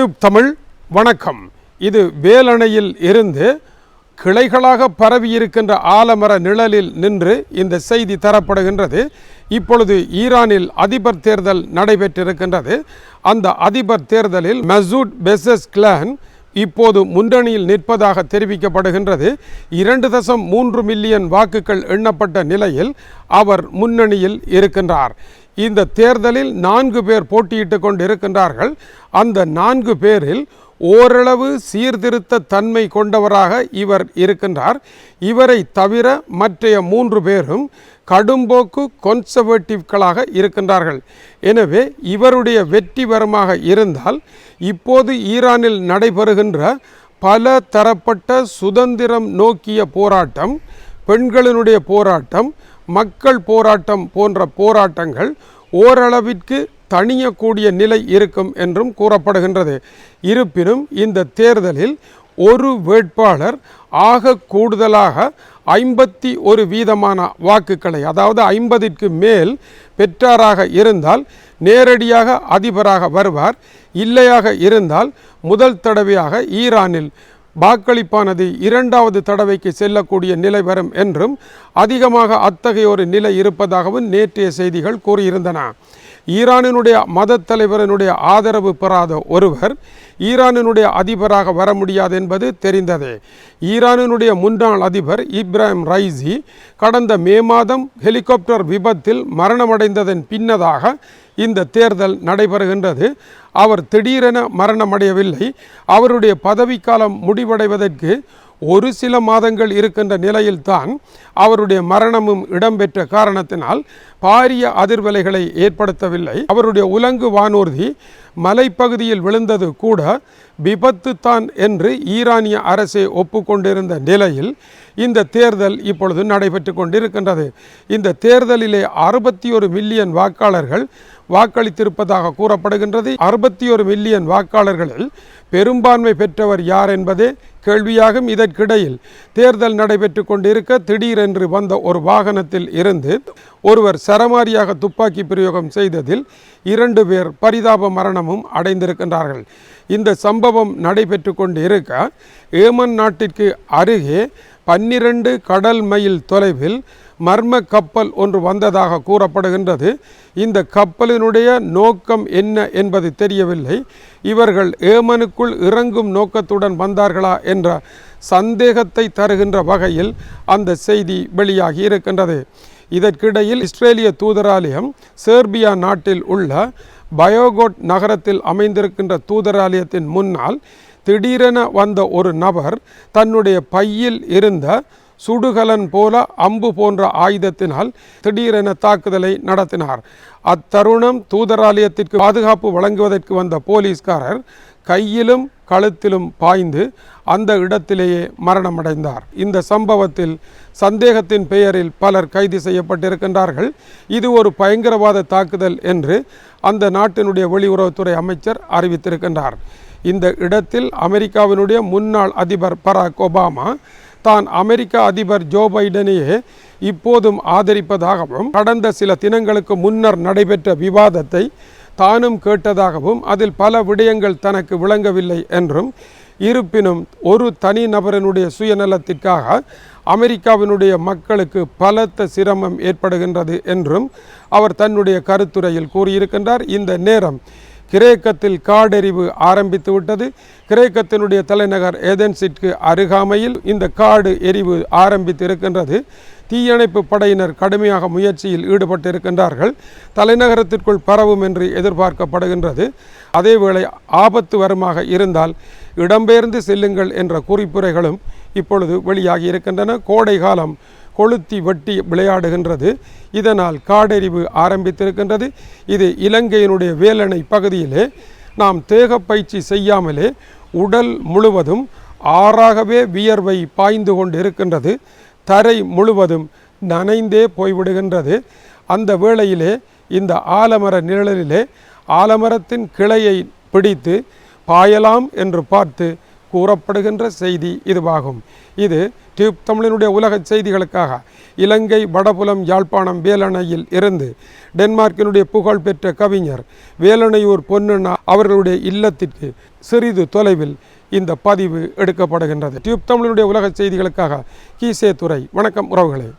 Tube Tamil வணக்கம். இது வேலணையில் இருந்து கிளைகளாக பரவியிருக்கின்ற ஆலமர நிழலில் நின்று இந்த செய்தி தரப்படுகின்றது. இப்பொழுது ஈரானில் அதிபர் தேர்தல் நடைபெற்றிருக்கின்றது. அந்த அதிபர் தேர்தலில் மசூட் பெசஸ் கிளான் இப்போது முன்னணியில் நிற்பதாக தெரிவிக்கப்படுகின்றது. இரண்டு தசம் மூன்று மில்லியன் வாக்குகள் எண்ணப்பட்ட நிலையில் அவர் முன்னணியில் இருக்கின்றார். இந்த தேர்தலில் நான்கு பேர் போட்டியிட்டு கொண்டு இருக்கின்றார்கள் அந்த நான்கு பேரில் ஓரளவு சீர்திருத்த தன்மை கொண்டவராக இவர் இருக்கின்றார். இவரை தவிர மற்றைய மூன்று பேரும் கடும்போக்கு கன்சர்வேட்டிவ்களாக இருக்கின்றார்கள். எனவே இவருடைய வெற்றி வரமாக இருந்தால் இப்போது ஈரானில் நடைபெறுகின்ற பல தரப்பட்ட சுதந்திரம் நோக்கிய போராட்டம் பெண்களினுடைய போராட்டம் மக்கள் போராட்டம் போன்ற போராட்டங்கள் ஓரளவிற்கு தணியக்கூடிய நிலை இருக்கும் என்றும் கூறப்படுகின்றது. இருப்பினும் இந்த தேர்தலில் ஒரு வேட்பாளர் ஆக கூடுதலாக ஐம்பத்தி ஒரு வீதமான வாக்குகளை அதாவது ஐம்பதிற்கு மேல் பெற்றாராக இருந்தால் நேரடியாக அதிபராக வருவார் இல்லையாக இருந்தால் முதல் தடவையாக ஈரானில் வாக்களிப்பானது இரண்டாவது தடவைக்கு செல்லக்கூடிய நிலை வரும் என்றும் அதிகமாக அத்தகைய ஒரு நிலை இருப்பதாகவும் நேற்றைய செய்திகள் கூறியிருந்தன. ஈரானினுடைய மத தலைவரனுடைய ஆதரவு பெறாத ஒருவர் ஈரானினுடைய அதிபராக வர முடியாது என்பது தெரிந்ததே. ஈரானினுடைய முன்னாள் அதிபர் இப்ராஹிம் ரைசி கடந்த மே மாதம் ஹெலிகாப்டர் விபத்தில் மரணமடைந்ததன் பின்னதாக இந்த தேர்தல் நடைபெறுகின்றது. அவர் திடீரென மரணமடையவில்லை. அவருடைய பதவிக்காலம் முடிவடைவதற்கு ஒரு சில மாதங்கள் இருக்கின்ற நிலையில்தான் அவருடைய மரணமும் இடம்பெற்ற காரணத்தினால் பாரிய அதிர்வலைகளை ஏற்படுத்தவில்லை. அவருடைய உலங்கு வானூர்தி மலைப்பகுதியில் விழுந்தது கூட விபத்து தான் என்று ஈரானிய அரசே ஒப்புக்கொண்டிருந்த நிலையில் இந்த தேர்தல் இப்பொழுது நடைபெற்று கொண்டிருக்கின்றது. இந்த தேர்தலிலே அறுபத்தி ஒரு மில்லியன் வாக்காளர்கள் வாக்களித்திருப்பதாக கூறப்படுகின்றது. அறுபத்தி ஒரு மில்லியன் வாக்காளர்களில் பெரும்பான்மை பெற்றவர் யார் என்பதே கேள்வியாகும் இதற்கிடையில் தேர்தல் நடைபெற்று கொண்டிருக்க திடீரென்று வந்த ஒரு வாகனத்தில் இருந்து ஒருவர் சரமாரியாக துப்பாக்கி பிரயோகம் செய்ததில் இரண்டு பேர் பரிதாப மரணமும் அடைந்திருக்கின்றார்கள். இந்த சம்பவம் நடைபெற்று கொண்டு இருக்க ஏமன் நாட்டிற்கு அருகே பன்னிரண்டு கடல் மைல் தொலைவில் மர்ம கப்பல் ஒன்று வந்ததாக கூறப்படுகின்றது. இந்த கப்பலினுடைய நோக்கம் என்ன என்பது தெரியவில்லை. இவர்கள் ஏமனுக்குள் இறங்கும் நோக்கத்துடன் வந்தார்களா என்ற சந்தேகத்தை தருகின்ற வகையில் அந்த செய்தி வெளியாகி இருக்கின்றது. இதற்கிடையில் இஸ்ரேலிய தூதராலயம் சேர்பியா நாட்டில் உள்ள பயோகோட் நகரத்தில் அமைந்திருக்கின்ற தூதராலயத்தின் முன்னால் திடீரென வந்த ஒரு நபர் தன்னுடைய பையில் இருந்த சுடுகலன் போல அம்பு போன்ற ஆயுதத்தினால் திடீரென தாக்குதலை நடத்தினார். அத்தருணம் தூதராலயத்திற்கு பாதுகாப்பு வழங்குவதற்கு வந்த போலீஸ்காரர் கையிலும் கழுத்திலும் பாய்ந்து அந்த இடத்திலேயே மரணமடைந்தார். இந்த சம்பவத்தில் சந்தேகத்தின் பெயரில் பலர் கைது செய்யப்பட்டிருக்கின்றார்கள். இது ஒரு பயங்கரவாத தாக்குதல் என்று அந்த நாட்டினுடைய வெளியுறவுத்துறை அமைச்சர் அறிவித்திருக்கின்றார். இந்த இடத்தில் அமெரிக்காவினுடைய முன்னாள் அதிபர் பராக் ஒபாமா தான் அமெரிக்க அதிபர் ஜோ பைடனையே இப்போதும் ஆதரிப்பதாகவும் கடந்த சில தினங்களுக்கு முன்னர் நடைபெற்ற விவாதத்தை தானும் கேட்டதாகவும் அதில் பல விடயங்கள் தனக்கு விளங்கவில்லை என்றும் இருப்பினும் ஒரு தனி நபரனுடைய சுயநலத்திற்காக அமெரிக்காவினுடைய மக்களுக்கு பலத்த சிரமம் ஏற்படுகின்றது என்றும் அவர் தன்னுடைய கருத்துரையில் கூறியிருக்கின்றார். இந்த நேரம் கிரேக்கத்தில் காடெரிவு ஆரம்பித்து விட்டது. கிரேக்கத்தினுடைய தலைநகர் ஏதென்சிற்கு அருகாமையில் இந்த காடு எரிவு ஆரம்பித்து இருக்கின்றது தீயணைப்பு படையினர் கடுமையாக முயற்சியில் ஈடுபட்டிருக்கின்றார்கள். தலைநகரத்திற்குள் பரவும் என்று எதிர்பார்க்கப்படுகின்றது. அதேவேளை ஆபத்து வருமாக இருந்தால் இடம்பெயர்ந்து செல்லுங்கள் என்ற குறிப்புரைகளும் இப்பொழுது வெளியாகி இருக்கின்றன. கோடை காலம் கொளுத்தி வெட்டி விளையாடுகின்றது. இதனால் காடறிவு ஆரம்பித்திருக்கின்றது. இது இலங்கையினுடைய வேலணை பகுதியிலே நாம் தேக பயிற்சி செய்யாமலே உடல் முழுவதும் ஆறாகவே வியர்வை பாய்ந்து கொண்டு இருக்கின்றது தரை முழுவதும் நனைந்தே போய்விடுகின்றது. அந்த வேளையிலே இந்த ஆலமர நிழலிலே ஆலமரத்தின் கிளையை பிடித்து பாயலாம் என்று பார்த்து கூறப்படுகின்ற செய்தி இதுவாகும். இது டியூப் தமிழினுடைய உலக செய்திகளுக்காக. இலங்கை வடபுலம் யாழ்ப்பாணம் வேலணையில் இருந்து டென்மார்க்கினுடைய புகழ்பெற்ற கவிஞர் வேலணையூர் பொன்னண்ணா அவர்களுடைய இல்லத்திற்கு சிறிது தொலைவில் இந்த பதிவு எடுக்கப்படுகின்றது. டியூப் தமிழினுடைய உலக செய்திகளுக்காக கீசே துறை வணக்கம் உறவுகளே.